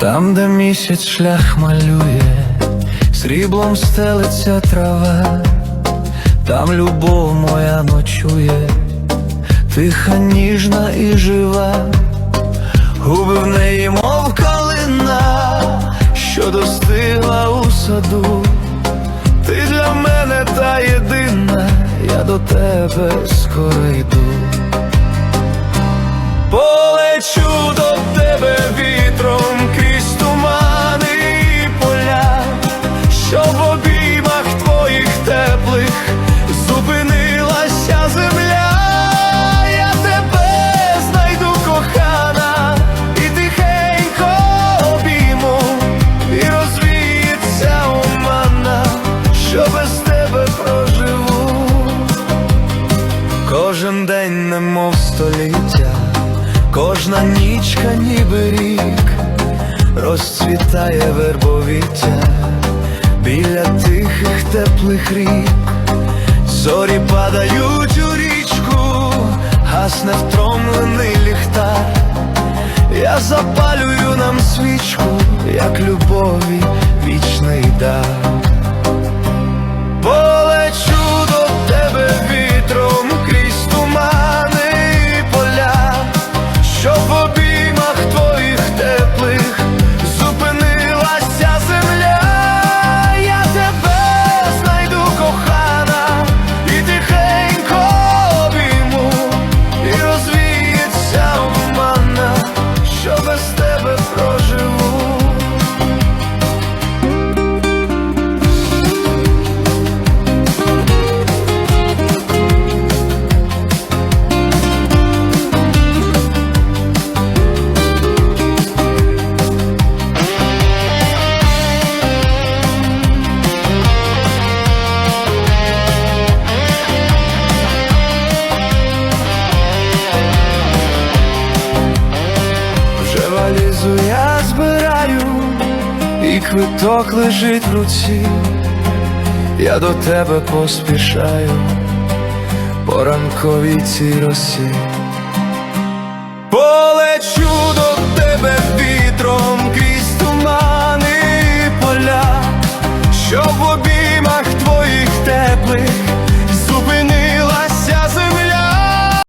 Там, де місяць шлях малює, сріблом стелиться трава, там любов моя ночує, тиха, ніжна і жива, губи в неї, мов калина, що достигла у саду. Ти для мене та єдина, я до тебе скоро йду. Кожен день немов століття, кожна нічка ніби рік, розцвітає вербовіття біля тихих теплих рік, зорі падають у річку, гасне втомлений ліхтар. Я запалюю нам свічку, як любові вічний дар. валізу я збираю, і квиток лежить в руці, я до тебе поспішаю по ранковій цій росі. Полечу до тебе вітром крізь тумани і поля, що в обіймах твоїх теплих.